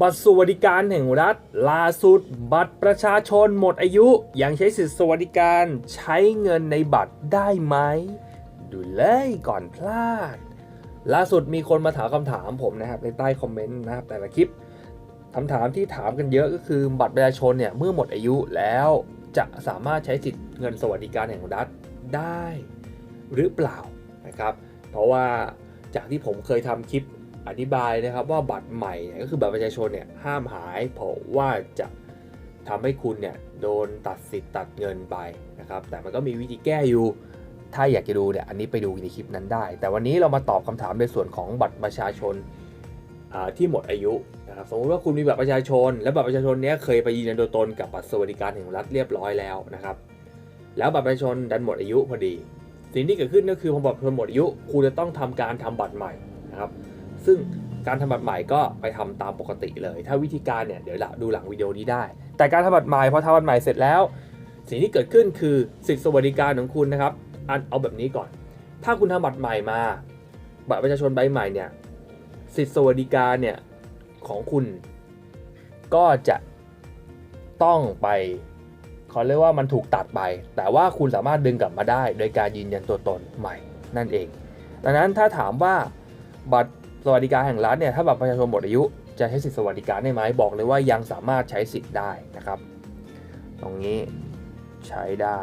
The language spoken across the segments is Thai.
บัตรสวัสดิการแห่งรัฐล่าสุด บัตรประชาชนหมดอายุยังใช้สิทธิสวัสดิการใช้เงินในบัตรได้ไหม ดูเลยก่อนพลาด ล่าสุดมีคนมาถามคำถามผมนะครับในใต้คอมเมนต์นะครับแต่ละคลิปคำถามที่ถามกันเยอะก็คือบัตรประชาชนเนี่ยเมื่อหมดอายุแล้วจะสามารถใช้สิทธิเงินสวัสดิการแห่งรัฐได้หรือเปล่านะครับ เพราะว่าจากที่ผมเคยทำคลิป อธิบายนะครับว่าบัตรใหม่เนี่ยก็คือบัตรประชาชนเนี่ยห้ามหายเพราะว่าจะทำให้คุณเนี่ยโดนตัดสิทธิ์ตัดเงินไปนะครับแต่มันก็มีวิธีแก้อยู่ ถ้าอยากจะดูเนี่ยอันนี้ไปดูในคลิปนั้นได้ แต่วันนี้เรามาตอบคำถามในส่วนของบัตรประชาชนที่หมดอายุนะครับสมมติว่าคุณมีบัตรประชาชน และบัตรประชาชนเนี้ยเคยไปยืนยันตัวตนกับบัตรสวัสดิการแห่งรัฐเรียบร้อยแล้วนะครับแล้วบัตรประชาชนดันหมดอายุพอดี สิ่งที่เกิดขึ้นก็คือพอบัตรประชาชนหมดอายุคุณจะต้องทำการทำบัตรใหม่นะครับ ซึ่งการทำบัตรใหม่ก็ไปทำตามปกติเลย ถ้าวิธีการเนี่ยเดี๋ยวละดูหลังวิดีโอนี้ได้ แต่การทำบัตรใหม่พอทำบัตรใหม่เสร็จแล้ว สิ่งที่เกิดขึ้นคือสิทธิสวัสดิการของคุณนะครับอันเอาแบบนี้ก่อน ถ้าคุณทำบัตรใหม่มาบัตรประชาชนใบใหม่เนี่ยสิทธิสวัสดิการเนี่ยของคุณก็จะต้องไปเขาเรียกว่ามันถูกตัดไป แต่ว่าคุณสามารถดึงกลับมาได้ โดยการยืนยันตัวตนใหม่นั่นเอง ดังนั้นถ้าถามว่าบัตร สวัสดิการแห่งรัฐเนี่ยถ้าบัตรประชาชนหมดอายุจะใช้สิทธิสวัสดิการได้ไหมบอกเลยว่ายังสามารถใช้สิทธิ์ได้นะครับ ตรงนี้ใช้ได้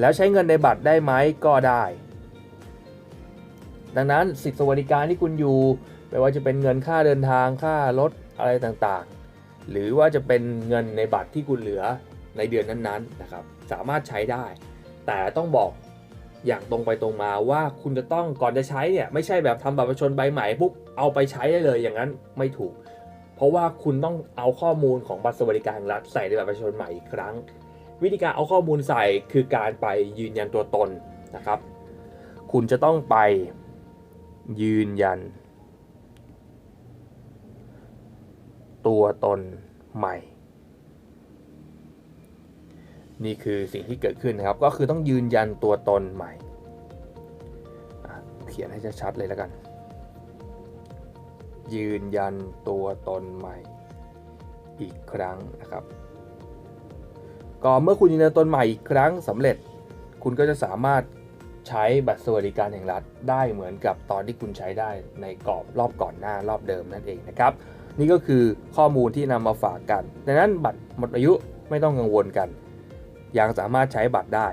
แล้วใช้เงินในบัตรได้ไหมก็ได้ ดังนั้นสิทธิสวัสดิการที่คุณอยู่ไม่ว่าจะเป็นเงินค่าเดินทางค่ารถอะไรต่างๆ หรือว่าจะเป็นเงินในบัตรที่คุณเหลือในเดือนนั้นๆนะครับ สามารถใช้ได้ แต่ต้องบอก อย่างตรงไปตรงมาว่าคุณจะต้องก่อนจะใช้เนี่ยไม่ใช่แบบทำบัตรประชาชนใบใหม่ปุ๊บเอาไปใช้ได้เลยอย่างนั้นไม่ถูก เพราะว่าคุณต้องเอาข้อมูลของบัตรสวัสดิการแห่งรัฐใส่ในบัตรประชาชนใหม่อีกครั้ง วิธีการเอาข้อมูลใส่คือการไปยืนยันตัวตนนะครับ คุณจะต้องไปยืนยัน ตัวตนใหม่ นี่คือสิ่งที่เกิดขึ้นนะครับ ก็คือต้องยืนยันตัวตนใหม่ เขียนให้ชัดๆเลยแล้วกัน ยืนยันตัวตนใหม่ อีกครั้งนะครับ ก็เมื่อคุณยืนยันตนใหม่อีกครั้งสำเร็จ คุณก็จะสามารถใช้บัตรสวัสดิการแห่งรัฐได้เหมือนกับตอนที่คุณใช้ได้ในกรอบรอบก่อนหน้ารอบเดิมนั่นเองนะครับ นี่ก็คือข้อมูลที่นำมาฝากกัน ดังนั้นบัตรหมดอายุไม่ต้องกังวลกัน ยังสามารถใช้บัตรได้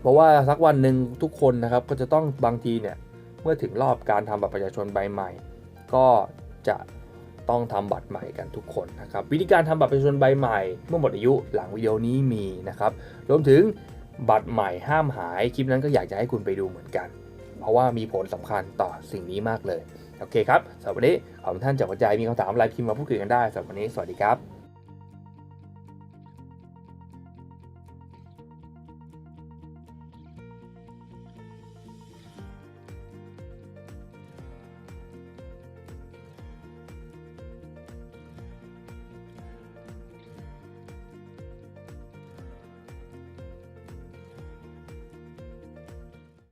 เพราะว่าสักวันหนึ่งทุกคนนะครับก็จะต้องบางทีเนี่ยเมื่อถึงรอบการทำบัตรประชาชนใบใหม่ ก็จะต้องทำบัตรใหม่กันทุกคนนะครับวิธีการทำบัตรประชาชนใบใหม่ เมื่อหมดอายุหลังวิดีโอนี้มีนะครับรวมถึงบัตรใหม่ห้ามหายคลิปนั้นก็อยากจะให้คุณไปดูเหมือนกัน เพราะว่ามีผลสำคัญต่อสิ่งนี้มากเลย โอเคครับสำหรับวันนี้ขอบคุณท่านจากหัวใจมีคำถามอะไรพิมพ์มาพูดคุยกันได้สำหรับวันนี้สวัสดีครับ